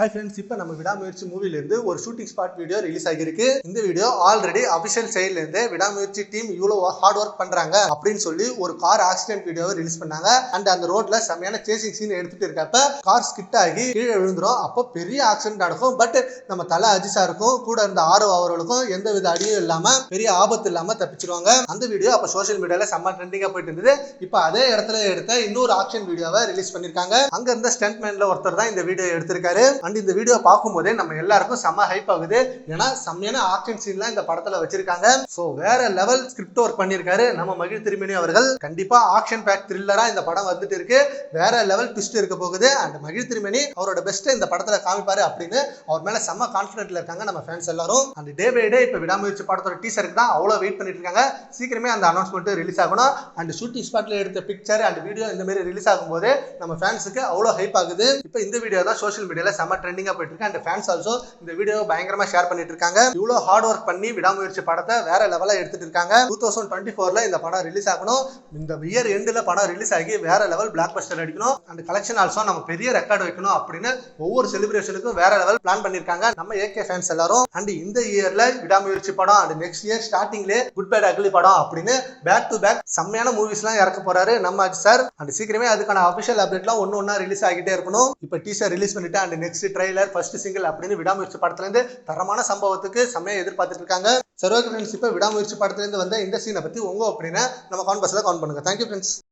Hi friends இப்போ நம்ம விடாமுயற்சி மூவிலேருந்து ஒரு ஷூட்டிங் ஸ்பாட் வீடியோ ரிலீஸ் ஆகியிருக்கு. இந்த வீடியோ ஆல்ரெடி அபிஷியல் சைட்லேருந்து விடாமுயற்சி டீம் இவ்வளோ ஹார்ட் ஒர்க் பண்ணுறாங்க அப்படின்னு சொல்லி ஒரு கார் ஆக்சிடென்ட் வீடியோவை ரிலீஸ் பண்ணாங்க. அண்ட் அந்த ரோட்ல செமையான சேசிங் சீன் எடுத்துட்டு இருக்கப்ப கார் ஸ்கிட் ஆகி கீழே விழுந்துரும். அப்போ பெரிய ஆக்சிடென்ட் நடக்கும். பட் நம்ம தலை அஜிசா இருக்கும் கூட இருந்த ஆரோ அவர்களுக்கும் எந்த வித அடியும் இல்லாமல் பெரிய ஆபத்து இல்லாமல் தப்பிச்சிருவாங்க. அந்த வீடியோ அப்போ சோஷியல் மீடியாவில் செம்ம ட்ரெண்டிங்காக போயிட்டு இருந்தது. இப்போ அதே இடத்துல எடுத்த இன்னொரு ஆக்ஷன் வீடியோவை ரிலீஸ் பண்ணியிருக்காங்க அங்கே இருந்த ஸ்டண்ட் ஒருத்தர் தான் இந்த வீடியோ எடுத்திருக்காரு. அண்ட் இந்த வீடியோ பார்க்கும்போதே நம்ம எல்லாருக்கும் செம்ம ஹைப் ஆகுது. ஏன்னா செம்மையான ஆக்ஷன் சீன்லாம் இந்த படத்துல வச்சிருக்காங்க. ஸோ வேற லெவல் ஸ்கிரிப்ட் ஒர்க் பண்ணியிருக்காரு நம்ம மகிழ் திருமணி அவர்கள். கண்டிப்பா ஆக்ஷன் பேக் த்ரில்லராக இந்த படம் வந்துட்டு இருக்கு. வேற லெவல் ட்விஸ்ட் இருக்க போகுது. அண்ட் மகிழ் திருமணி அவரோட பெஸ்ட்டை இந்த படத்துல காமிப்பாரு அப்படின்னு அவர் மேல செம்ம கான்ஃபிடென்ட்ல இருக்காங்க நம்ம ஃபேன்ஸ் எல்லாரும். அண்ட் டே பை டே இப்போ விடாமுயற்சி படத்தோட டீசருக்கு தான் அவ்வளோ வெயிட் பண்ணிட்டு இருக்காங்க. சீக்கிரமே அந்த அனௌன்ஸ்மெண்ட் ரிலீஸ் ஆகணும். அண்ட் ஷூட்டிங் ஸ்பாட்ல எடுத்த பிக்சர் அண்ட் வீடியோ இந்த மாதிரி ரிலீஸ் ஆகும்போது நம்ம ஃபேன்ஸுக்கு அவ்வளோ ஹைப் ஆகுது. இப்போ இந்த வீடியோ தான் சோஷியல் மீடியாவில் செம்ம ட்ரெண்டிங்கா போயிட்டு இருக்கு அண்ட் ஃபேன்ஸ் ஆல்சோ இந்த வீடியோ பயங்கரமா ஷேர் பண்ணிட்டு இருக்காங்க இவ்வளோ ஹார்ட் ஒர்க் பண்ணி விடாமுயற்சி படத்தை வேற லெவலாக எடுத்துட்டு இருக்காங்க. டூ தௌசண்ட் டுவெண்ட்டி ஃபோர்ல இந்த படம் ரிலீஸ் ஆகணும். இந்த இயர் எண்டில் படம் ரிலீஸ் ஆகி வேற லெவல் பிளாக் பஸ்டர் அடிக்கணும். அண்ட் கலெக்ஷன் ஆல்சோ நம்ம பெரிய ரெக்கார்டு வைக்கணும் அப்படின்னு ஒவ்வொரு செலிப்ரேஷனுக்கும் வேற லெவல் பிளான் பண்ணியிருக்காங்க நம்ம ஏகே ஃபேன்ஸ் எல்லாரும். அண்ட் இந்த இயர்ல விடாமுயற்சி படம் அண்ட் நெக்ஸ்ட் இயர் ஸ்டார்டிங்லேயே குட் பேட் அக்லி படம் அப்படின்னு பேக் டு பேக் செம்மையான மூவிஸ்லாம் இறக்க போறாரு நம்ம சார் அண்ட் சீக்கிரமே அதுக்கான அபிஷியல் அப்டேட்லாம் ஒன்று ஒன்றா ரிலீஸ் ஆகிட்டே இருக்கணும். இப்போ டீசர் ரிலீஸ் பண்ணிட்டு and next trailer first single அப்படின்னு விடாமுயற்சி படத்துலேருந்து தரமான சம்பவத்துக்கு செம்மையா எதிர்பார்த்துட்டு இருக்காங்க. சரி ஃப்ரெண்ட்ஸ் இப்போ விடாமுயற்சி படத்துலேருந்து வந்த இந்த சீனை பற்றி உங்க அப்படின்னா நம்ம கான்பஸில் கவுண்ட் பண்ணுங்க. Thank you friends